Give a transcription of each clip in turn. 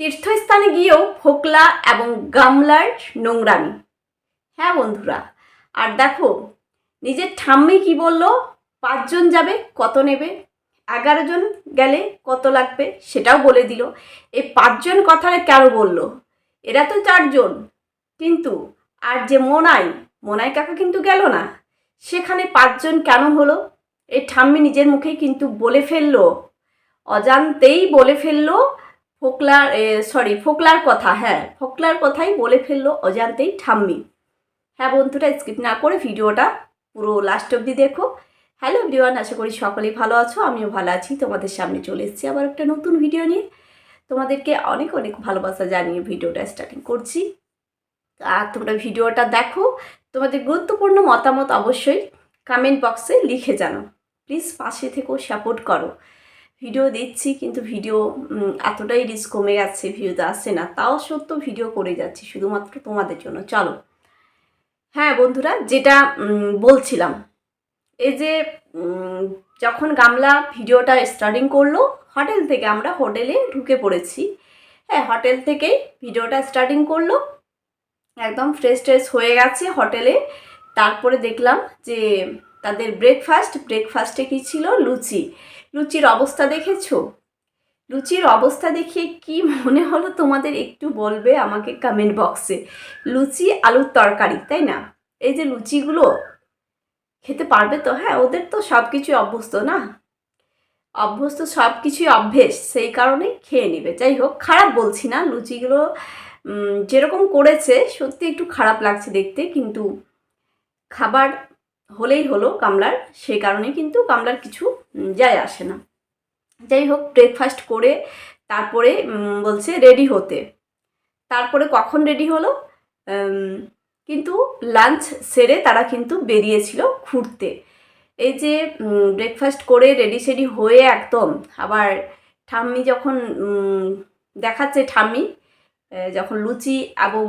তীর্থস্থানে গিয়েও ফোকলা এবং গামলার নোংরামি। হ্যাঁ বন্ধুরা, আর দেখো, নিজের ঠাম্মি কি বলল? পাঁচজন যাবে, কত নেবে? এগারো জন গেলে কত লাগবে সেটাও বলে দিল। এই পাঁচজন কথাটা কেন বলল? এরা তো চারজন। কিন্তু, আর যে মোনাই মোনাই কাকা কিন্তু গেল না। সেখানে পাঁচজন কেন হলো? এই ঠাম্মি নিজের মুখেই কিন্তু বলে ফেলল। অজান্তেই বলে ফেলল ফোকলার সরি ফোকলার কথা হ্যাঁ ফোকলার কথাই বলে ফেলল অজান্তেই ঠাম্মি। হ্যাঁ বন্ধুরা স্কিপ না করে ভিডিওটা পুরো লাস্ট অবধি দেখো। হ্যালো এভরিওয়ান আশা করি সকলেই ভালো আছো, আমিও ভালো আছি। তোমাদের সামনে চলে এসেছি আবার একটা নতুন ভিডিও নিয়ে। তোমাদেরকে অনেক অনেক ভালোবাসা জানিয়ে ভিডিওটা স্টার্টিং করছি। আর তোমরা ভিডিওটা দেখো, তোমাদের গুরুত্বপূর্ণ মতামত অবশ্যই কমেন্ট বক্সে লিখে জানো। প্লিজ পাশে থেকেও সাপোর্ট করো। ভিডিও দিচ্ছি, কিন্তু ভিডিও এতটাই রিস্ক কমে গেছে ভিডিওতে আসছে না। তাও সত্য ভিডিও করে যাচ্ছি, শুধুমাত্র তোমাদের জন্য। চলো। হ্যাঁ বন্ধুরা, যেটা বলছিলাম, এই যে যখন গামলা ভিডিওটা স্টার্টিং করল হোটেল থেকে আমরা হোটেলে ঢুকে পড়েছি। হ্যাঁ হোটেল থেকেই ভিডিওটা স্টার্টিং করল। একদম ফ্রেশ ট্রেশ হয়ে গেছে হোটেলে তারপরে দেখলাম যে, তাদের ব্রেকফাস্ট ব্রেকফাস্টে কী ছিল? লুচি। লুচির অবস্থা দেখেছ? লুচির অবস্থা দেখে কি মনে হলো তোমাদের? একটু বলবে আমাকে কমেন্ট বক্সে লুচি, আলুর তরকারি, তাই না? এই যে লুচিগুলো খেতে পারবে তো? হ্যাঁ ওদের তো সব কিছুই অভ্যস্ত না? অভ্যস্ত সব কিছুই অভ্যেস, সেই কারণে খেয়ে নেবে। যাই হোক, খারাপ বলছি না, লুচিগুলো যেরকম করেছে, সত্যি একটু খারাপ লাগছে দেখতে, কিন্তু খাবার হলেই হলো কামলার, সেই কারণে কিন্তু কামলার কিছু যায় আসে না। যাই হোক ব্রেকফাস্ট করে তারপরে বলছে রেডি হতে। তারপরে কখন রেডি হলো? কিন্তু লাঞ্চ সেরে তারা কিন্তু বেরিয়েছিল ঘুরতে। এই যে ব্রেকফাস্ট করে রেডি সেডি হয়ে একদম, আবার ঠাম্মি যখন দেখাচ্ছে ঠাম্মি যখন লুচি এবং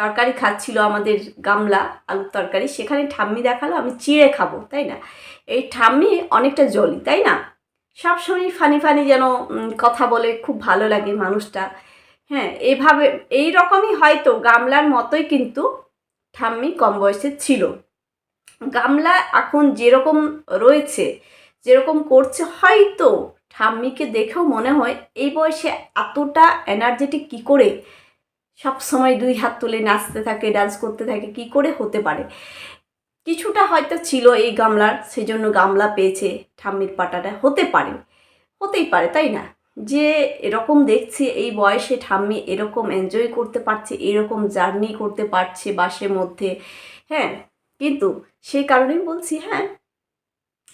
তরকারি খাচ্ছিল আমাদের গামলা, আলুর তরকারি। সেখানে ঠাম্মি দেখাল, আমি চিড়ে খাব তাই না? এই ঠাম্মি অনেকটা জলি, তাই না? সবসময় ফানি ফানি যেন কথা বলে, খুব ভালো লাগে মানুষটা। হ্যাঁ এভাবে, এই রকমই হয়তো, গামলার মতোই কিন্তু ঠাম্মি কম বয়সে ছিল। গামলা এখন যেরকম রয়েছে, যেরকম করছে, হয়তো ঠাম্মিকে দেখেও মনে হয় এই বয়সে এতটা এনার্জেটিক কী করে সব সময় দুই হাত তুলে নাচতে থাকে ডান্স করতে থাকে, কি করে হতে পারে? কিছুটা হয়তো ছিল এই গামলার সেই জন্য গামলা পেয়েছে ঠাম্মির পাটাটা, হতে পারে, হতেই পারে, তাই না? যে এরকম দেখছি, এই বয়সে ঠাম্মি এরকম এনজয় করতে পারছে, এরকম জার্নি করতে পারছে বাসের মধ্যে হ্যাঁ? কিন্তু সেই কারণেই বলছি হ্যাঁ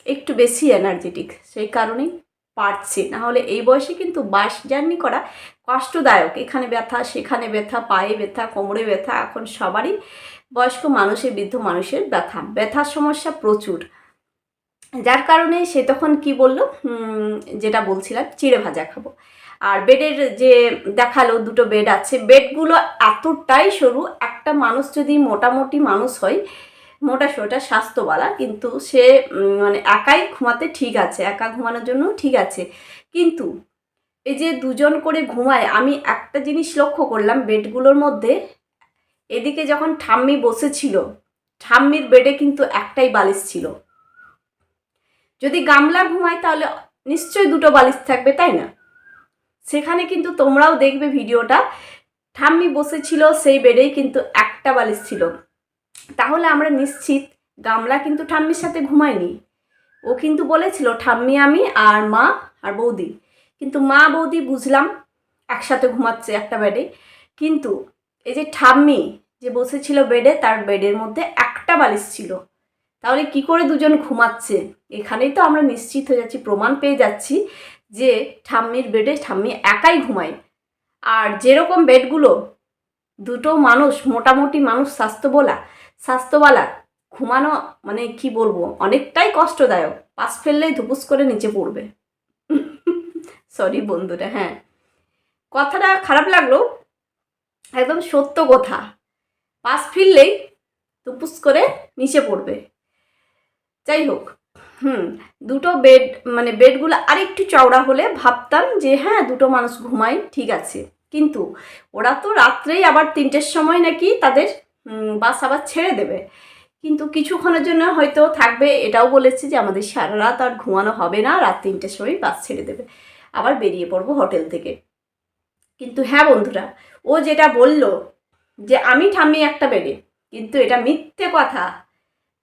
একটু বেশি এনার্জেটিক সেই কারণেই পারছে। না হলে এই বয়সে কিন্তু বাস জার্নি করা কষ্টদায়ক। এখানে ব্যথা, সেখানে ব্যথা, পায়ে ব্যথা, কোমরে ব্যথা, এখন সবারই বয়স্ক মানুষের, বৃদ্ধ মানুষের ব্যথা। ব্যথার সমস্যা প্রচুর। যার কারণে সে তখন কি বলল? যেটা বলছিলাম, চিড়ে ভাজা খাব। আর বেডের যে দেখাল দুটো বেড আছে, বেডগুলো এতটাই সরু, একটা মানুষ যদি মোটামুটি মানুষ হয় মোটা সোটা স্বাস্থ্যওয়ালা, কিন্তু সে মানে একাই ঘুমাতে ঠিক আছে, একা ঘুমানোর জন্য ঠিক আছে। কিন্তু এই যে দুজন করে ঘুমায়, আমি একটা জিনিস লক্ষ্য করলাম, বেডগুলোর মধ্যে এদিকে যখন ঠাম্মি বসেছিল, ঠাম্মির বেডে কিন্তু একটাই বালিশ ছিল। যদি গামলা ঘুমায় তাহলে নিশ্চয়ই দুটো বালিশ থাকবে, তাই না? সেখানে কিন্তু তোমরাও দেখবে ভিডিওটা, ঠাম্মি বসেছিল সেই বেডেই কিন্তু একটা বালিশ ছিল। তাহলে আমরা নিশ্চিত গামলা কিন্তু ঠাম্মির সাথে ঘুমায়নি। ও কিন্তু বলেছিল, ঠাম্মি আমি আর মা আর বৌদি। কিন্তু মা, বৌদি বুঝলাম একসাথে ঘুমাচ্ছে একটা বেডে কিন্তু এই যে ঠাম্মি যে বসেছিল বেডে তার বেডের মধ্যে একটা বালিশ ছিল। তাহলে কি করে দুজন ঘুমাচ্ছে? এখানেই তো আমরা নিশ্চিত হয়ে যাচ্ছি, প্রমাণ পেয়ে যাচ্ছি যে ঠাম্মির বেডে ঠাম্মি একাই ঘুমায়। আর যেরকম বেডগুলো দুটো মানুষ, মোটামুটি মানুষ স্বাস্থ্যবলা স্বাস্থ্যবালা, ঘুমানো মানে কি বলব, অনেকটাই কষ্টদায়ক। পাশ ফেললেই ধুপুস করে নিচে পড়বে। সরি বন্ধুরা হ্যাঁ। কথাটা খারাপ লাগল, একদম সত্য কথা। পাশ ফিরলেই ধুপুস করে নিচে পড়বে। যাই হোক, হুম, দুটো বেড মানে বেডগুলো আরেকটু চওড়া হলে ভাবতাম যে হ্যাঁ দুটো মানুষ ঘুমায়, ঠিক আছে। কিন্তু ওরা তো রাত্রেই আবার তিনটের সময় নাকি তাদের বাস আবার ছেড়ে দেবে। কিন্তু কিছুক্ষণের জন্য হয়তো থাকবে, এটাও বলেছে যে আমাদের সারা রাত আর ঘুমানো হবে না, রাত তিনটের সময় বাস ছেড়ে দেবে। আবার বেরিয়ে পড়ব হোটেল থেকে। কিন্তু হ্যাঁ বন্ধুরা, ও যেটা বলল যে আমি ঠাম্মি একটা বেডে, কিন্তু এটা মিথ্যে কথা।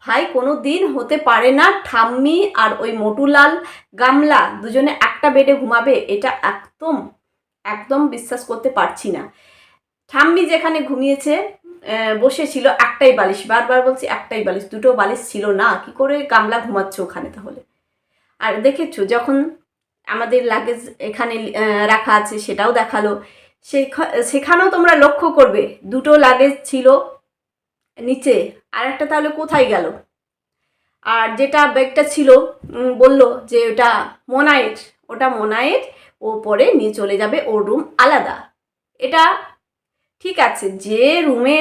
ভাই, কোনো দিন হতে পারে না ঠাম্মি আর ওই মটুলাল, গামলা দুজনে একটা বেডে ঘুমাবে, এটা একদম একদম বিশ্বাস করতে পারছি না। ঠাম্মি যেখানে ঘুমিয়েছে বসেছিল একটাই বালিশ, বারবার বলছি একটাই বালিশ, দুটো বালিশ ছিল না, কি করে গামলা ঘুমাচ্ছে ওখানে তাহলে? আর দেখেছ, যখন আমাদের লাগেজ এখানে রাখা আছে সেটাও দেখাল। সেখা- সেখানেও তোমরা লক্ষ্য করবে, দুটো লাগেজ ছিল নিচে, আর একটা তাহলে কোথায় গেল? আর যেটা ব্যাগটা ছিল বলল যে ওটা মোনায়ের ওটা মোনায়ের ও পরে নিয়ে চলে যাবে, ওর রুম আলাদা। এটা ঠিক আছে, যে রুমে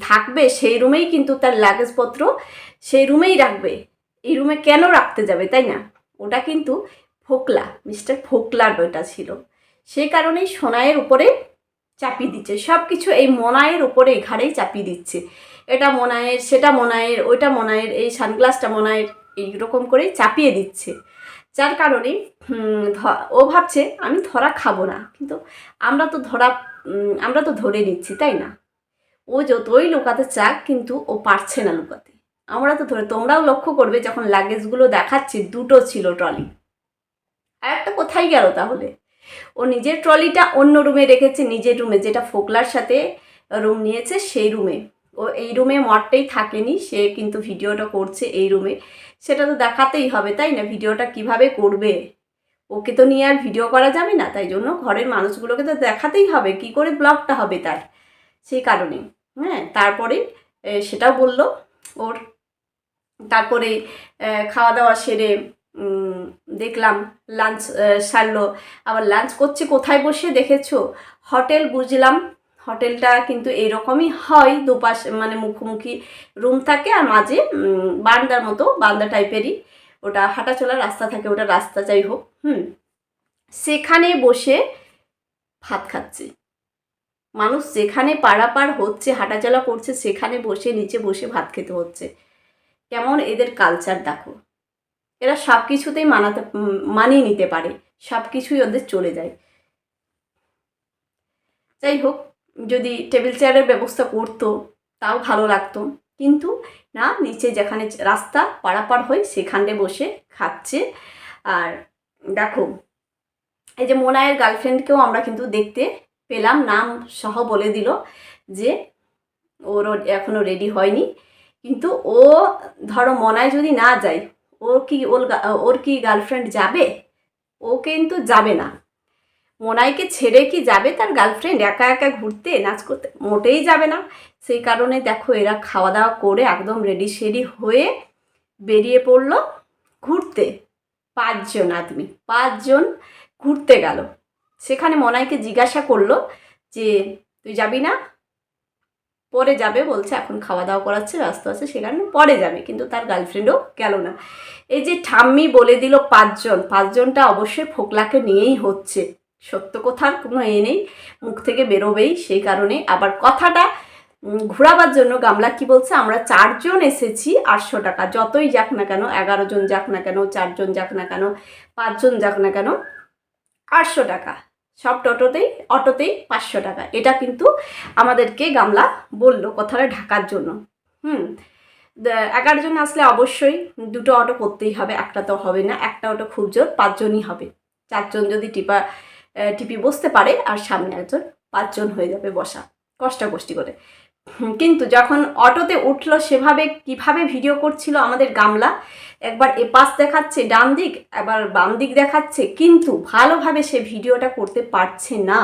থাকবে, সেই রুমেই কিন্তু তার লাগেজপত্র, সেই রুমেই রাখবে। এই রুমে কেন রাখতে যাবে, তাই না? ওটা কিন্তু ফোকলা, মিস্টার ফোকলার ওটা ছিল। সে কারণেই সোনায়ের উপরে চাপিয়ে দিচ্ছে। সব কিছু এই মনায়ের উপরে ঘাড়েই চাপিয়ে দিচ্ছে। এটা মনায়ের সেটা মনায়ের ওইটা মনায়ের এই সানগ্লাসটা মনায়ের এইরকম করেই চাপিয়ে দিচ্ছে। যার কারণে ও ভাবছে, আমি ধরা খাব না। কিন্তু আমরা তো ধরা আমরা তো ধরে নিচ্ছি, তাই না? ও যতই লুকাতে চাক, কিন্তু ও পারছে না লুকাতে। আমরা তো ধরে, তোমরাও লক্ষ্য করবে, যখন লাগেজগুলো দেখাচ্ছি, দুটো ছিল ট্রলি। আর একটা কোথায় গেল তাহলে? ও নিজের ট্রলিটা অন্য রুমে রেখেছে, নিজের রুমে, যেটা ফোকলার সাথে রুম নিয়েছে, সেই রুমে। ও এই রুমে মরটেই থাকেনি, সে কিন্তু ভিডিওটা করছে এই রুমে। সেটা তো দেখাতেই হবে, তাই না? ভিডিওটা কীভাবে করবে? ওকে তো নিয়ে আর ভিডিও করা যাবে না, তাই জন্য ঘরের মানুষগুলোকে তো দেখাতেই হবে, কি করে ব্লগটা হবে তার? সেই কারণে হ্যাঁ? তারপরে সেটাও বলল ওর। তারপরে খাওয়া দাওয়া সেরে দেখলাম লাঞ্চ সারলো। আবার লাঞ্চ করছে কোথায় বসে দেখেছ? হোটেল বুঝলাম হোটেলটা কিন্তু এরকমই হয় দুপাশ মানে মুখোমুখি রুম থাকে আর মাঝে উম, বারান্দার মতো বারান্দা টাইপেরই ওটা হাঁটা চলার রাস্তা থাকে ওটা রাস্তা যাই হোক হুম। সেখানে বসে ভাত খাচ্ছে। মানুষ যেখানে পারাপার হচ্ছে হাঁটাচলা করছে সেখানে বসে নিচে বসে ভাত খেতে হচ্ছে। কেমন এদের কালচার দেখো। এরা সব কিছুতেই মানাতে মানিয়ে নিতে পারে সব কিছুই ওদের চলে যায়। যাই হোক যদি টেবিল চেয়ারের ব্যবস্থা করতো, তাও ভালো লাগতো। কিন্তু না, নিচে যেখানে রাস্তা পারাপার হয়, সেখানে বসে খাচ্ছে। আর দেখো, এই যে মোনায়ের গার্লফ্রেন্ডকেও আমরা কিন্তু দেখতে পেলাম, নাম সহ বলে দিল যে ওর এখনও রেডি হয়নি। কিন্তু ও, ধরো মনায় যদি না যায় ওর কি ওর ওর কি গার্লফ্রেন্ড যাবে? ও কিন্তু যাবে না। মোনাইকে ছেড়ে কি যাবে তার গার্লফ্রেন্ড একা একা ঘুরতে, নাচ করতে? মোটেই যাবে না। সেই কারণে দেখো এরা খাওয়া দাওয়া করে একদম রেডি সেডি হয়ে বেরিয়ে পড়ল ঘুরতে। পাঁচজন আদমি, পাঁচজন ঘুরতে গেল। সেখানে মনাইকে জিজ্ঞাসা করল যে, তুই যাবি না? পরে যাবে, বলছে। এখন খাওয়া দাওয়া করাচ্ছে, ব্যস্ত আছে, সে কারণে পরে যাবে। কিন্তু তার গার্লফ্রেন্ডও গেল না। এই যে ঠাম্মি বলে দিল পাঁচজন, পাঁচজনটা অবশ্যই ফোকলাকে নিয়েই হচ্ছে। সত্য কথার কোনো এ নেই, মুখ থেকে বেরোবেই। সেই কারণে আবার কথাটা ঘোরাবার জন্য গামলা কি বলছে, আমরা চারজন এসেছি আটশো টাকা। যতই যাক না কেন, এগারো জন যাক না কেন চারজন যাক না কেন পাঁচজন যাক না কেন, আটশো টাকা। সব টোটোতেই, অটোতেই পাঁচশো টাকা। এটা কিন্তু আমাদেরকে গামলা বলল কথাটা ঢাকার জন্য। হুম এগারো জন আসলে অবশ্যই দুটো অটো করতেই হবে, একটা তো হবে না, একটা অটো খুব জোর, পাঁচজনই হবে। চারজন যদি টিপা টিপি বসতে পারে আর সামনে একজন পাঁচজন হয়ে যাবে বসা। কষ্টাকষ্টি করে। কিন্তু যখন অটোতে উঠল, সেভাবে কীভাবে ভিডিও করছিল আমাদের গামলা, একবার এ পাশ দেখাচ্ছে ডান দিক একবার বাম দিক দেখাচ্ছে, কিন্তু ভালোভাবে সে ভিডিওটা করতে পারছে না।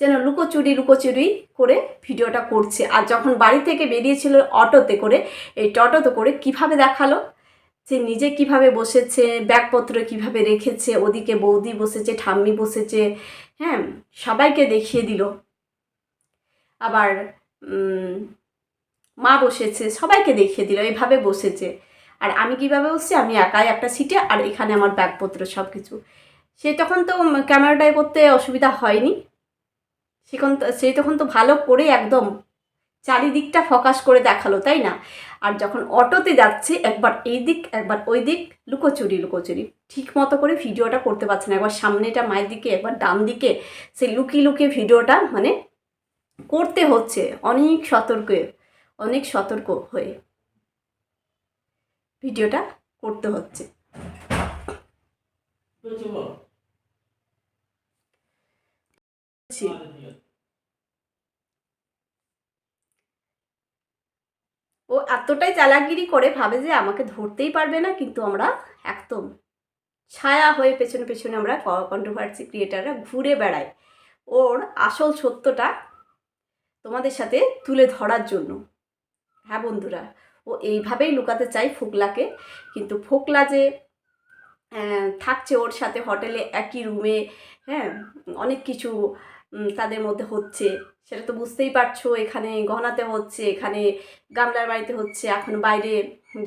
যেন লুকোচুরি লুকোচুরি করে ভিডিওটা করছে। আর যখন বাড়ি থেকে বেরিয়েছিল অটোতে করে, এই টোটোতে করে কীভাবে দেখাল? যে নিজে কীভাবে বসেছে, ব্যাগপত্র কীভাবে রেখেছে, ওদিকে বৌদি বসেছে, ঠাম্মি বসেছে হ্যাঁ সবাইকে দেখিয়ে দিল। আবার মা বসেছে, সবাইকে দেখিয়ে দিল, এইভাবে বসেছে। আর আমি কীভাবে বসছি? আমি একাই একটা সিটে আর এখানে আমার ব্যাগপত্র সব কিছু সে তখন তো ক্যামেরাটায় করতে অসুবিধা হয়নি। সেখন সেই তখন তো ভালো করে একদম চারিদিকটা ফোকাস করে দেখাল তাই না? আর যখন অটোতে যাচ্ছে একবার এই দিক একবার ওই দিক লুকোচুরি লুকোচুরি। ঠিক মতো করে ভিডিওটা করতে পারছে না। একবার সামনেটা মায়ের দিকে একবার ডান দিকে সেই লুকিয়ে লুকিয়ে ভিডিওটা মানে করতে হচ্ছে। অনেক সতর্ক অনেক সতর্ক হয়ে ভিডিওটা করতে হচ্ছে। ও এতটাই চালাকগিরি করে ভাবে যে আমাকে ধরতেই পারবে না, কিন্তু আমরা একদম ছায়া হয়ে পেছনে পেছনে আমরা কন্ট্রোভার্সি ক্রিয়েটাররা ঘুরে বেড়াই। ওর আসল সত্যটা তোমাদের সাথে তুলে ধরার জন্য। হ্যাঁ বন্ধুরা, ও এইভাবেই লুকাতে চাই ফোকলাকে, কিন্তু ফোকলা যে থাকছে ওর সাথে হোটেলে একই রুমে হ্যাঁ অনেক কিছু তাদের মধ্যে হচ্ছে। সেটা তো বুঝতেই পারছ, এখানে গহনাতে হচ্ছে, এখানে গামলার বাড়িতে হচ্ছে। এখন বাইরে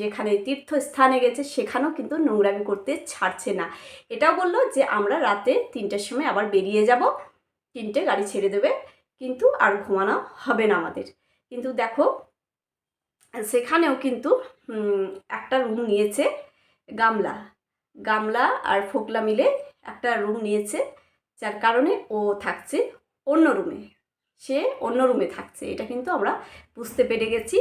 যেখানে তীর্থস্থানে গেছে, সেখানেও কিন্তু নোংরামি করতে ছাড়ছে না। এটাও বলল যে, আমরা রাতে তিনটের সময় আবার বেরিয়ে যাব। তিনটে গাড়ি ছেড়ে দেবে, কিন্তু আর ঘুমানো হবে না আমাদের। কিন্তু দেখো, সেখানেও কিন্তু একটা রুম নিয়েছে গামলা। গামলা আর ফোকলা মিলে একটা রুম নিয়েছে। যার কারণে ও থাকছে অন্য রুমে সে অন্য রুমে থাকছে, এটা কিন্তু আমরা বুঝতে পেরে গেছি।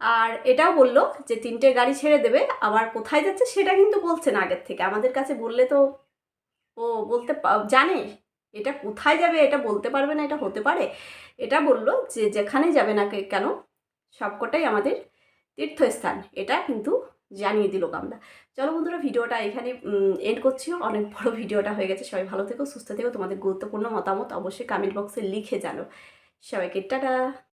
আর এটাও বলল যে তিনটে গাড়ি ছেড়ে দেবে, আবার কোথায় যাচ্ছে সেটা কিন্তু বলছে না আগের থেকে। আমাদের কাছে বললে তো ও বলতে জানে এটা কোথায় যাবে, এটা বলতে পারবে না, এটা হতে পারে। এটা বলল যে যেখানে যাবে না কেন, সবকটাই আমাদের তীর্থস্থান। এটা কিন্তু জানিয়ে দিল আমরা চলো বন্ধুরা, ভিডিওটা এখানে এন্ড করছি। অনেক বড় ভিডিওটা হয়ে গেছে। সবাই ভালো থেকো, সুস্থ থেকো। তোমাদের গুরুত্বপূর্ণ মতামত অবশ্যই কমেন্ট বক্সে লিখে জানো। সবাইকে টাটা।